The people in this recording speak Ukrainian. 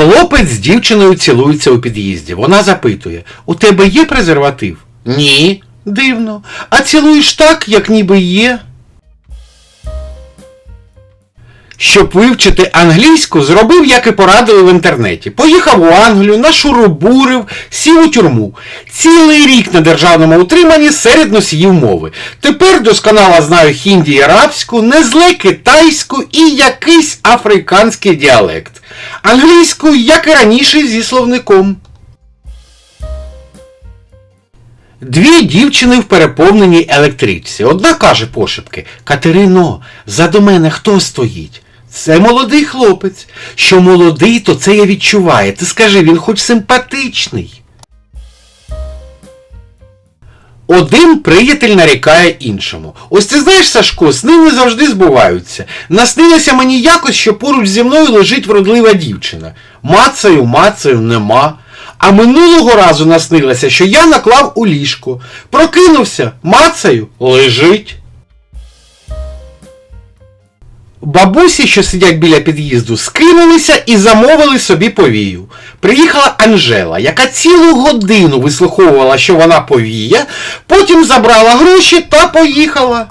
Хлопець з дівчиною цілується у під'їзді. Вона запитує: У тебе є презерватив? Ні. Дивно. А цілуєш так, як ніби є. Щоб вивчити англійську, зробив, як і порадили в інтернеті. Поїхав у Англію, нашурубурив, сів у тюрму. Цілий рік на державному утриманні серед носіїв мови. Тепер досконало знаю хінді і арабську, не зле китайську і якийсь африканський діалект. Англійську, як і раніше, зі словником. Дві дівчини в переповненій електричці. Одна каже пошепки Катерино, заду мене хто стоїть? Це молодий хлопець. Що молодий, то це я відчуваю. Ти скажи, він хоч симпатичний. Один приятель нарікає іншому. Ось ти знаєш, Сашко, сни не завжди збуваються. Наснилося мені якось, що поруч зі мною лежить вродлива дівчина. Мацаю, мацаю, нема. А минулого разу наснилося, що я наклав у ліжко. Прокинувся, мацаю, лежить. Бабусі, що сидять біля під'їзду, скинулися і замовили собі повію. Приїхала Анжела, яка цілу годину вислуховувала, що вона повія, потім забрала гроші та поїхала.